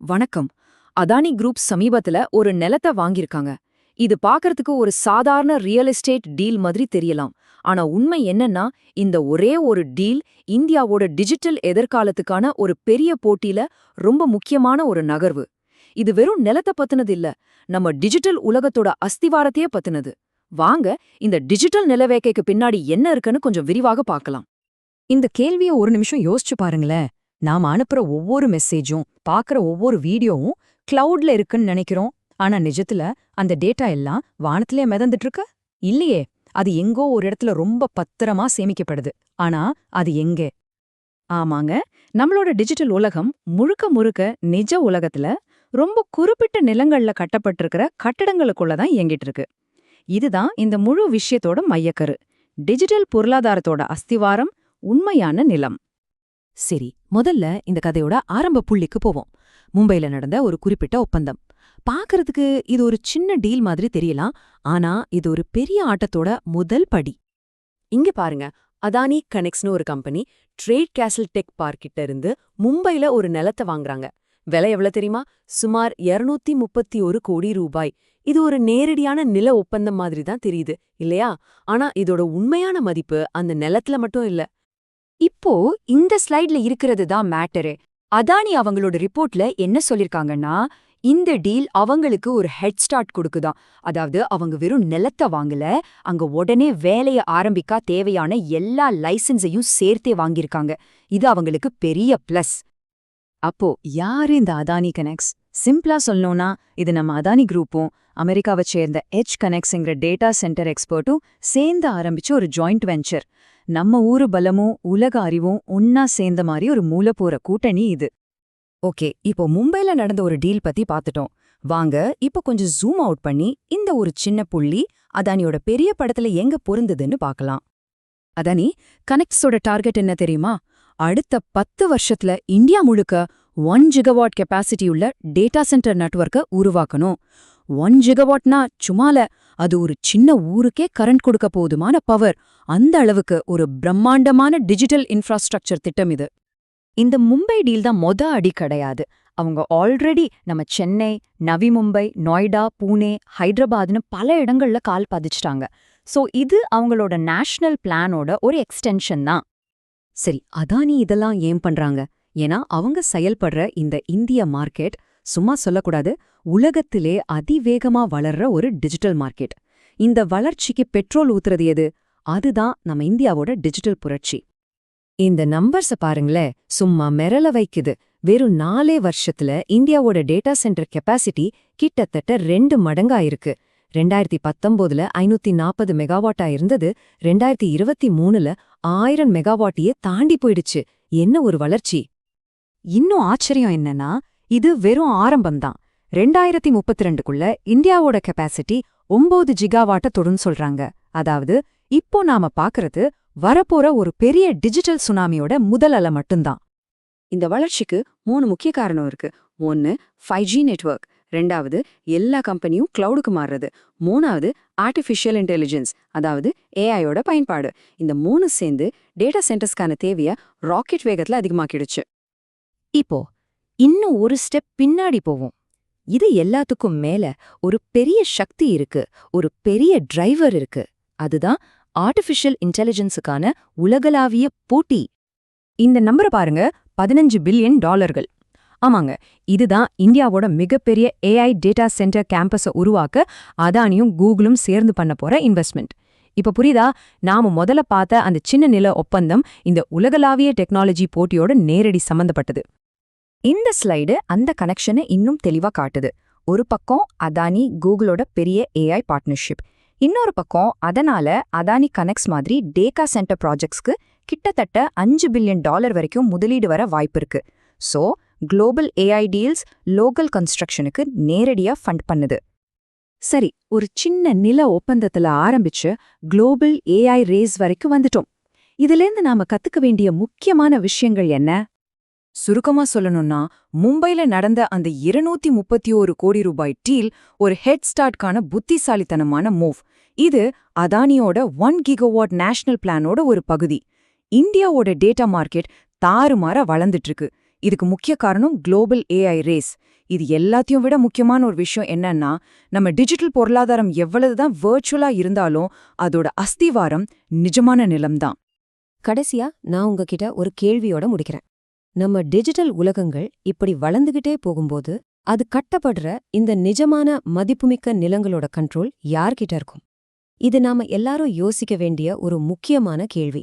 வணக்கம். அதானி குரூப் சமீபத்துல ஒரு நிலத்தை வாங்கியிருக்காங்க. இது பாக்கறதுக்கு ஒரு சாதாரண ரியல் எஸ்டேட் டீல் மாதிரி தெரியலாம். ஆனா உண்மை என்னன்னா இந்த ஒரே ஒரு டீல் இந்தியாவோட டிஜிட்டல் எதிர்காலத்துக்கான ஒரு பெரிய போட்டியில ரொம்ப முக்கியமான ஒரு நகர்வு. இது வெறும் நிலத்தை பத்தினது இல்ல நம்ம டிஜிட்டல் உலகத்தோட அஸ்திவாரத்தையே பத்தினது. வாங்க இந்த டிஜிட்டல் நிலவேக்கைக்கு பின்னாடி என்ன இருக்குன்னு கொஞ்சம் விரிவாக பார்க்கலாம். இந்த கேள்விய ஒரு நிமிஷம் யோசிச்சு பாருங்களேன். நாம அனுப்புற ஒவ்வொரு மெசேஜும் பாக்குற ஒவ்வொரு வீடியோவும் கிளவுட்ல இருக்குன்னு நினைக்கிறோம். ஆனா நிஜத்துல அந்த டேட்டா எல்லாம் வானத்திலே மிதந்துட்டு இருக்கு இல்லையே. அது எங்கோ ஒரு இடத்துல ரொம்ப பத்திரமா சேமிக்கப்படுது. ஆனா அது எங்கே? ஆமாங்க. நம்மளோட டிஜிட்டல் உலகம் முழுக்க முழுக்க நிஜ உலகத்துல ரொம்ப குறிப்பிட்ட நிலங்கள்ல கட்டப்பட்டிருக்கிற கட்டடங்களுக்குள்ள தான் இயங்கிட்டு இருக்கு இதுதான் இந்த முழு விஷயத்தோட மையக்கரு. டிஜிட்டல் பொருளாதாரத்தோட அஸ்திவாரம் உண்மையான நிலம். சரி முதல்ல இந்த கதையோட ஆரம்ப புள்ளிக்கு போவோம். மும்பைல நடந்த ஒரு குறிப்பிட்ட ஒப்பந்தம். பாக்குறதுக்கு இது ஒரு சின்ன டீல் மாதிரி தெரியலாம் ஆனா இது ஒரு பெரிய ஆட்டத்தோட முதல் படி. இங்க பாருங்க அதானி கனெக்ட்ஸ்னு ஒரு கம்பெனி ட்ரேட் கேசல் டெக் பார்க் கிட்ட இருந்து மும்பைல ஒரு நிலத்தை வாங்குறாங்க. விலை எவ்வளவு தெரியுமா? சுமார் 231 முப்பத்தி ஒரு கோடி ரூபாய். இது ஒரு நேரடியான நில ஒப்பந்தம் மாதிரி தான் தெரியுது இல்லையா? ஆனா இதோட உண்மையான மதிப்பு அந்த நிலத்துல மட்டும் இல்ல. இப்போ இந்த ஸ்லைட்ல இருக்கிறது தான் மேட்டரு. அதானி அவங்களோட ரிப்போர்ட்ல என்ன சொல்லிருக்காங்கன்னா இந்த டீல் அவங்களுக்கு ஒரு ஹெட் ஸ்டார்ட் கொடுக்குதாம் அதாவது அவங்க வெறும் நிலத்தை வாங்கல அங்க உடனே வேலைய ஆரம்பிக்கா தேவையான எல்லா லைசன்ஸையும் சேர்த்தே வாங்கியிருக்காங்க. இது அவங்களுக்கு பெரிய பிளஸ் அப்போ யாரு இந்த அதானி கனெக்ட்ஸ் சிம்பிளா சொல்லணும்னா இது நம்ம அதானி குரூப்பும் அமெரிக்காவை சேர்ந்த எச் கனெக்ட்ஸ்ங்கிற டேட்டா சென்டர் எக்ஸ்பர்ட்டும் சேர்ந்து ஆரம்பிச்ச ஒரு ஜாயிண்ட் வெஞ்சர் நம்ம ஊரு பலமும் உலக அறிவும் ஒன்னா சேர்ந்த மாதிரி ஒரு மூலப்போற கூட்டணி இது. ஓகே இப்போ மும்பைல நடந்த ஒரு டீல் பத்தி பாத்துட்டோம். வாங்க இப்போ கொஞ்சம் ஜூம் அவுட் பண்ணி இந்த ஒரு சின்ன புள்ளி அதானியோட பெரிய படத்துல எங்க பொருந்ததுன்னு பார்க்கலாம் அதானி கனெக்ட்ஸோட டார்கெட் என்ன தெரியுமா? அடுத்த பத்து வருஷத்துல இந்தியா முழுக்க ஒன் ஜிகவாட் கெப்பாசிட்டி உள்ள டேட்டா சென்டர் நெட்வொர்க்க உருவாக்கணும். ஒன் ஜிகவாட்னா சும்மால அது ஒரு சின்ன ஊருக்கே கரண்ட் கொடுக்க போதுமான பவர். அந்த அளவுக்கு ஒரு பிரம்மாண்டமான டிஜிட்டல் இன்ஃப்ராஸ்ட்ரக்சர் திட்டம் இது. இந்த மும்பை டீல் தான் மொத அடி கிடையாது. அவங்க ஆல்ரெடி நம்ம சென்னை நவி மும்பை நொய்டா பூனே ஹைதராபாத்னு பல இடங்கள்ல கால் பதிச்சிட்டாங்க. சோ இது அவங்களோட நேஷனல் பிளானோட ஒரு எக்ஸ்டென்ஷன் தான். சரி அதானி இதெல்லாம் ஏன் பண்றாங்க? ஏன்னா அவங்க செயல்படுற இந்த இந்திய மார்க்கெட் சும்மா சொல்லக்கூடாது உலகத்திலே அதிவேகமா வளர்ற ஒரு டிஜிட்டல் மார்க்கெட். இந்த வளர்ச்சிக்கு பெட்ரோல் ஊத்துறது எது? அதுதான் நம்ம இந்தியாவோட டிஜிட்டல் புரட்சி. இந்த நம்பர்ஸ பாருங்களேன் சும்மா மிரள வைக்குது. வெறும் நாலே வருஷத்துல இந்தியாவோட டேட்டா சென்டர் கெப்பாசிட்டி கிட்டத்தட்ட ரெண்டு மடங்கா இருக்கு ரெண்டாயிரத்தி பத்தொன்பதுல ஐநூத்தி நாற்பது மெகாவாட்டா இருந்தது ரெண்டாயிரத்தி இருபத்தி மூணுல ஆயிரம் மெகாவாட்டியே தாண்டி போயிடுச்சு. என்ன ஒரு வளர்ச்சி? இன்னும் ஆச்சரியம் என்னன்னா இது வெறும் ஆரம்பம்தான். ரெண்டாயிரத்தி முப்பத்தி ரெண்டுக்குள்ள இந்தியாவோட கெப்பாசிட்டி ஒன்பது ஜிகாவாட்ட தொடுன்னு சொல்றாங்க. அதாவது இப்போ நாம பாக்குறது வரப்போற ஒரு பெரிய டிஜிட்டல் சுனாமியோட முதல் அலை மட்டும்தான். இந்த வளர்ச்சிக்கு மூணு முக்கிய காரணம் இருக்கு. ஒன்னு ஃபைவ் ஜி நெட்வொர்க் ரெண்டாவது எல்லா கம்பெனியும் கிளவுடுக்கு மாறுறது. மூணாவது ஆர்டிஃபிஷியல் இன்டெலிஜென்ஸ் அதாவது ஏஐயோட பயன்பாடு. இந்த மூணு சேர்ந்து டேட்டா சென்டர்ஸ்க்கான தேவைய ராக்கெட் வேகத்துல அதிகமாக்கிடுச்சு. இப்போ இன்னும் ஒரு ஸ்டெப் பின்னாடி போவோம். இது எல்லாத்துக்கும் மேல ஒரு பெரிய சக்தி இருக்கு. ஒரு பெரிய டிரைவர் இருக்கு. அதுதான் ஆர்டிஃபிஷியல் இன்டெலிஜென்ஸுக்கான உலகளாவிய போட்டி. இந்த நம்பரை பாருங்க. பதினஞ்சு பில்லியன் டாலர்கள். ஆமாங்க. இதுதான் இந்தியாவோட மிகப்பெரிய ஏஐ டேட்டா சென்டர் கேம்பஸை உருவாக்க அதானியும் கூகுளும் சேர்ந்து பண்ண போற இன்வெஸ்ட்மெண்ட் இப்ப புரியுதா? நாம முதல்ல பார்த்த அந்த சின்ன நில ஒப்பந்தம் இந்த உலகளாவிய டெக்னாலஜி போட்டியோட நேரடி சம்பந்தப்பட்டது. இந்த ஸ்லைடு அந்த கனெக்ஷனை இன்னும் தெளிவா காட்டுது. ஒரு பக்கம் அதானி கூகுளோட பெரிய ஏஐ பார்ட்னர்ஷிப் இன்னொரு பக்கம் அதனால அதானி கனெக்ட்ஸ் மாதிரி டேட்டா சென்டர் ப்ராஜெக்ட்ஸ்க்கு கிட்டத்தட்ட அஞ்சு பில்லியன் டாலர் வரைக்கும் முதலீடு வர வாய்ப்பு இருக்கு. So global AI deals local கன்ஸ்ட்ரக்ஷனுக்கு நேரடியா ஃபண்ட் பண்ணுது. சரி ஒரு சின்ன நில ஒப்பந்தத்துல ஆரம்பிச்சு குளோபல் ஏஐ ரேஸ் வரைக்கும் வந்துட்டோம். இதிலேருந்து நாம கத்துக்க வேண்டிய முக்கியமான விஷயங்கள் என்ன? சுருக்கமா சொல்லணும்னா மும்பைல நடந்த அந்த இருநூத்தி முப்பத்தி ஒரு கோடி ரூபாய் டீல் ஒரு ஹெட் ஸ்டார்ட்கான புத்திசாலித்தனமான மூவ். இது அதானியோட ஒன் கிகோவாட் நேஷனல் பிளானோட ஒரு பகுதி. இந்தியாவோட டேட்டா மார்க்கெட் தாறுமாற வளர்ந்துட்டு இருக்கு இதுக்கு முக்கிய காரணம் குளோபல் ஏஐ ரேஸ். இது எல்லாத்தையும் விட முக்கியமான ஒரு விஷயம் என்னன்னா நம்ம டிஜிட்டல் பொருளாதாரம் எவ்வளவுதான் வர்ச்சுவலா இருந்தாலும் அதோட அஸ்திவாரம் நிஜமான நிலம்தான். கடைசியா நான் உங்ககிட்ட ஒரு கேள்வியோட முடிக்கிறேன். நம்ம டிஜிட்டல் உலகங்கள் இப்படி வளர்ந்துகிட்டே போகும்போது அது கட்டப்படுற இந்த நிஜமான மதிப்புமிக்க நிலங்களோட கண்ட்ரோல் யார்கிட்ட இருக்கும்? இது நாம எல்லாரும் யோசிக்க வேண்டிய ஒரு முக்கியமான கேள்வி.